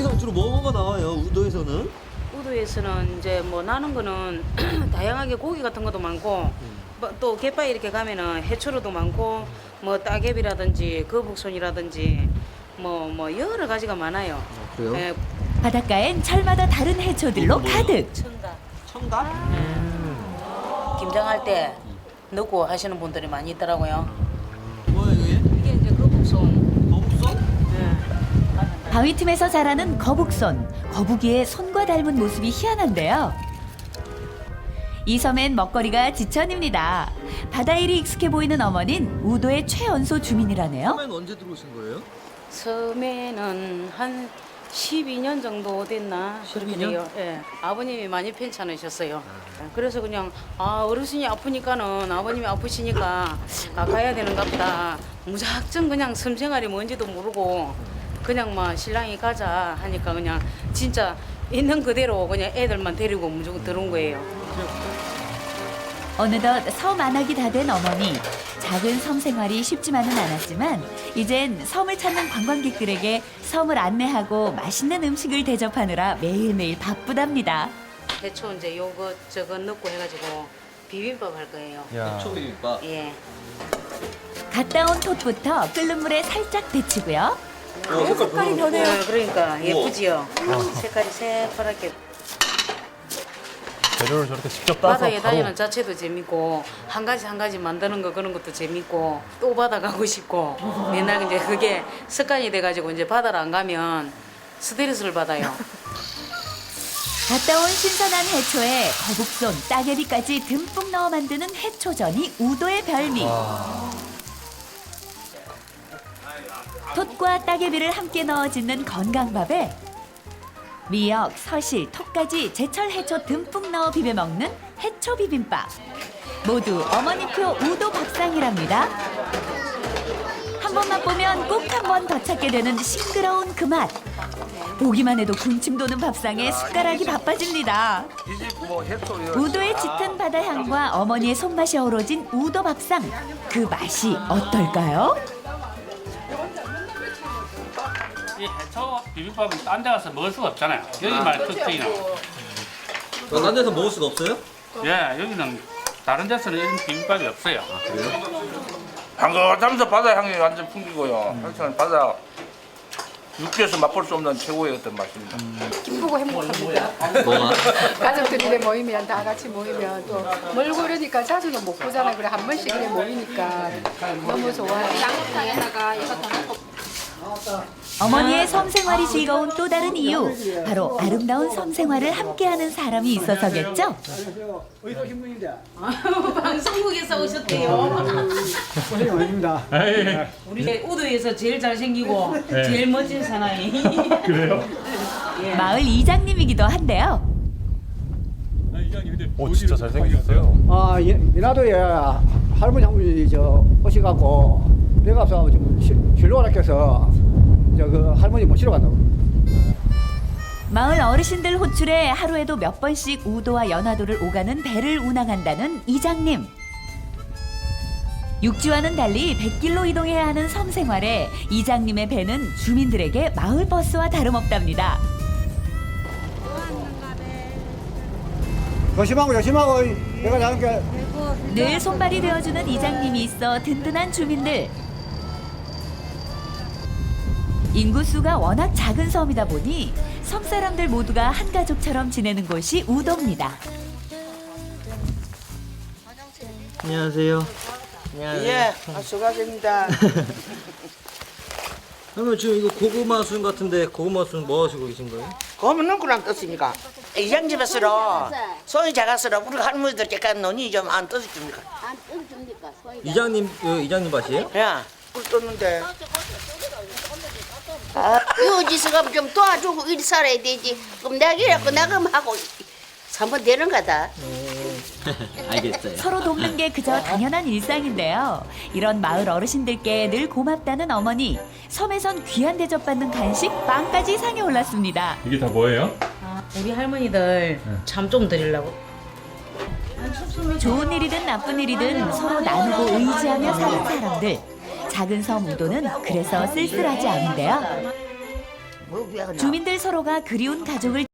여기서 주로 뭐가 나와요? 우도에서는? 우도에서는 이제 뭐 나는 거는 다양하게 고기 같은 것도 많고 뭐 또 갯바위 이렇게 가면은 해초로도 많고 뭐 따개비라든지 거북손이라든지 뭐 뭐 여러 가지가 많아요. 아, 그래요? 예, 바닷가엔 철마다 다른 해초들로 뭐예요? 가득. 청각 청각? 김장할 때 넣고 하시는 분들이 많이 있더라고요. 뭐야 이게? 이게 이제 거북손. 거북선? 예. 바위 틈에서 자라는 거북손. 거북이의 손과 닮은 모습이 희한한데요. 이 섬엔 먹거리가 지천입니다. 바다 일이 익숙해 보이는 어머닌 우도의 최연소 주민이라네요. 처음엔 언제 들어오신 거예요? 처음에는 한 12년 정도 됐나 12년? 그렇게 돼요. 예. 아버님이 많이 편찮으셨어요. 그래서 그냥 아 어르신이 아프니까는 아버님이 아프시니까 아, 가야 되는가 보다. 무작정 그냥 섬생활이 뭔지도 모르고 그냥 막 신랑이 가자 하니까 그냥 진짜 있는 그대로 그냥 애들만 데리고 무조건 들어온 거예요. 어느덧 섬 안악이 다 된 어머니. 작은 섬 생활이 쉽지만은 않았지만 이젠 섬을 찾는 관광객들에게 섬을 안내하고 맛있는 음식을 대접하느라 매일매일 바쁘답니다. 해초 이제 요거 저거 넣고 해가지고 비빔밥 할 거예요. 초비빔밥. 예. 갔다 온 톳부터 끓는 물에 살짝 데치고요. 색깔이 변해요. 그러니까 예쁘지요. 색깔이 새파랗게 재료를 저렇게 직접 따서 바다에 바로 다니는 자체도 재밌고 한 가지 한 가지 만드는 거 그런 것도 재밌고 또 바다 가고 싶고 맨날 이제 그게 습관이 돼가지고 이제 바다를 안 가면 스트레스를 받아요. 갔다 온 신선한 해초에 거북손, 따개비까지 듬뿍 넣어 만드는 해초전이 우도의 별미. 톳과 따개비를 함께 넣어 짓는 건강밥에 미역, 서실, 톡까지 제철 해초 듬뿍 넣어 비벼 먹는 해초 비빔밥. 모두 어머니표 우도 밥상이랍니다. 한 번만 보면 꼭 한 번 더 찾게 되는 싱그러운 그 맛. 보기만 해도 군침 도는 밥상에 숟가락이 바빠집니다. 우도의 짙은 바다 향과 어머니의 손맛이 어우러진 우도 밥상. 그 맛이 어떨까요? 이 해초 비빔밥은 딴 데 가서 먹을 수가 없잖아요. 여기만 특징이나. 어, 딴 데서 먹을 수가 없어요? 예, 여기는 다른 데서는 이런 비빔밥이 없어요. 한가하면서 바다 향이 완전 풍기고요. 항상 바다 육지에서 맛볼 수 없는 최고의 어떤 맛입니다. 기쁘고 행복합니다. 뭐가? 가족들이 모이면 다 같이 모이면 또 멀고 그러니까 자주는 못 보잖아요. 그래 한 번씩 이래 모이니까 너무 좋아요. 어머니의 섬 생활이 즐거운 또 다른 이유. 바로 아름다운 섬 생활을 함께하는 사람이 있어서겠죠? 방송국에서 오셨대요. 고생이 많습니다. 우리 우도에서 제일 잘생기고 제일 멋진 사나이. 마을 이장님이기도 한데요. 오 진짜 잘생기셨어요. 아, 예, 이나도에 할머니 한 분이 저 오셔갖고 배가 없어서 좀 실- 실로가 락해서 저그 할머니 모시러 간다고. 마을 어르신들 호출에 하루에도 몇 번씩 우도와 연화도를 오가는 배를 운항한다는 이장님. 육지와는 달리 100길로 이동해야 하는 섬 생활에 이장님의 배는 주민들에게 마을 버스와 다름없답니다. 조심하고 조심하고 내가 나니까 늘 손발이 되어주는 이장님이 있어 든든한 주민들. 인구수가 워낙 작은 섬이다 보니 섬 사람들 모두가 한 가족처럼 지내는 곳이 우도입니다. 안녕하세요. 안녕하세요. 예, 아, 수고하십니다. 그러면 지금 이거 고구마 순 같은데 고구마 순뭐 하시고 계신 거예요? 고문은 그랑 떴습니까? 이장집에서로 손이 작아서로 우리 할머니들 깨끗한 논이 좀 안 떠줍니까? 이장님 그 이장님 밭이에요? 야, 꿀 떴는데. 유지서가 좀 도와주고 일 살아야 되지. 그럼 내가 이래갖고 나금하고 한번 되는 거다. 알겠어요. 서로 돕는 게 그저 당연한 일상인데요. 이런 마을 어르신들께 늘 고맙다는 어머니. 섬에선 귀한 대접받는 간식 빵까지 상에 올랐습니다. 이게 다 뭐예요? 우리 할머니들 잠 좀 드리려고. 좋은 일이든 나쁜 일이든 서로 나누고 의지하며 사는 사람들. 작은 섬 우도는 그래서 쓸쓸하지 않은데요. 주민들 서로가 그리운 가족을